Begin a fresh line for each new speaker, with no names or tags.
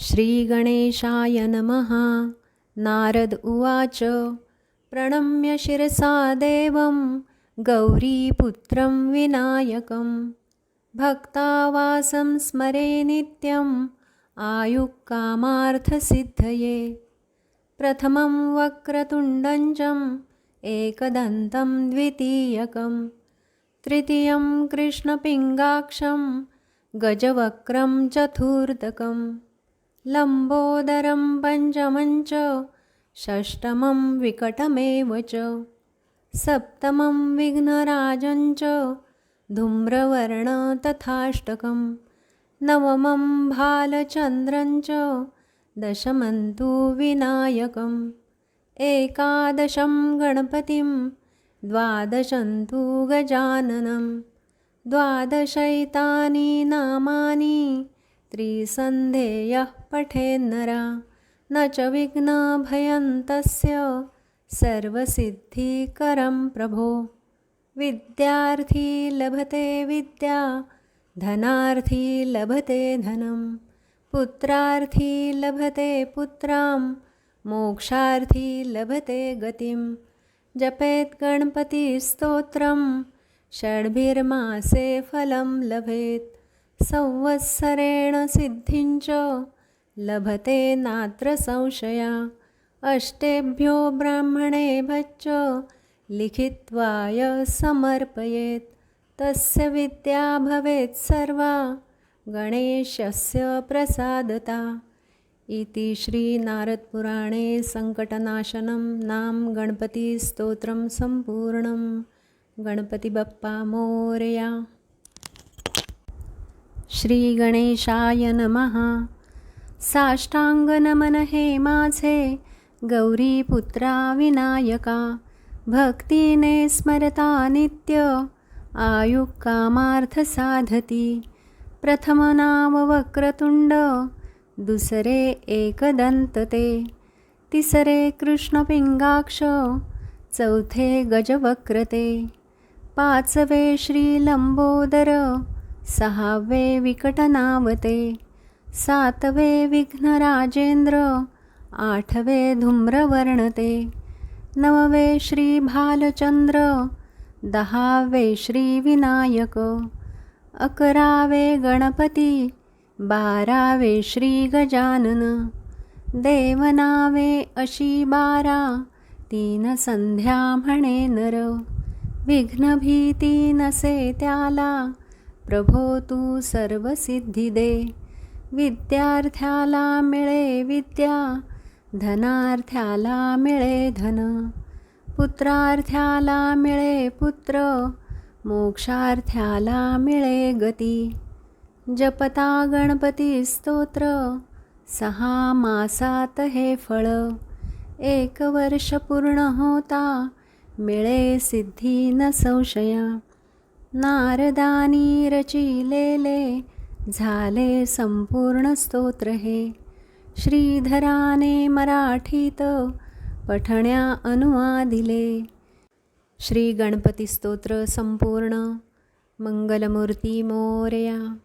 श्रीगणेशाय नमः। नारद उवाच प्रणम्य शिरसा देवं गौरीपुत्रं विनायकं। भक्तावासं स्मरे नित्यम् आयुक्कामार्थसिद्धये। प्रथमं वक्रतुण्डञ्चम् एकदन्तं द्वितीयकं तृतीयं कृष्णपिङ्गाक्षं गजवक्रं चतुर्दकम्। लम्बोदरं पञ्चमं च षष्टमं विकटमेव च सप्तमं विघ्नराजं च धूम्रवर्ण तथाष्टकं नवमं भालचन्द्रं च दशमं तु विनायकम् एकादशं गणपतिं द्वादशं तु गजाननं द्वादशैतानि नामानि त्रिसन्धेयः पठेन्नरा। न च विघ्नभयन्तस्य सर्वसिद्धिकरं प्रभो। विद्यार्थी लभते विद्या। धनार्थी लभते धनं। पुत्रार्थी लभते पुत्रां। मोक्षार्थी लभते गतिं। जपेत् गणपतिस्तोत्रं। षड्भिर्मासे फलं लभेत्। संवत्सरेण सिद्धिंच लभते नात्र संशया। अष्टेभ्यो ब्राह्मणेभ्यश्च लिखित्वाय समर्पयेत्। तस्य विद्या भवेत् सर्वा गणेशस्य प्रसादता। इति श्रीनारदपुराणे सङ्कटनाशनं नाम गणपतिस्तोत्रं सम्पूर्णं गणपतिबप्पा मोरया। श्रीगणेशाय नमः। साष्टाङ्गनमन हे माझे गौरीपुत्रा विनायका भक्तीने स्मरता नित्य आयुक्कामार्थ साधती। प्रथम वक्रतुंड दुसरे एकदन्तते तिसरे कृष्णपिंगाक्ष चौथे गजवक्रते। पाचवे श्रीलंबोदर सहावे विकटनावते सातवे विघ्नराजेंद्र आठवे धूम्रवर्णते नववे श्री भालचंद्र दहावे श्रीविनायक अकरावे गणपती बारावे श्री गजानन देवनावे अशी बारा तीन संध्या म्हणे नर विघ्नभीती नसे त्याला प्रभो तू सर्व सिद्धी दे विद्यार्थ्याला मिळे विद्या धनार्थ्याला मिळे धन. पुत्रार्थ्याला मिळे पुत्र मोक्षार्थ्याला मिळे गती. जपता गणपती स्तोत्र सहा मासात हे फळ. एक वर्ष पूर्ण होता मिळे सिद्धी न संशया. नारदानी रचिलेले झाले संपूर्ण स्तोत्र हे. श्रीधराने मराठीत पठण्या अनुवादिले श्री गणपती स्तोत्र संपूर्ण मंगलमूर्ती मोरया.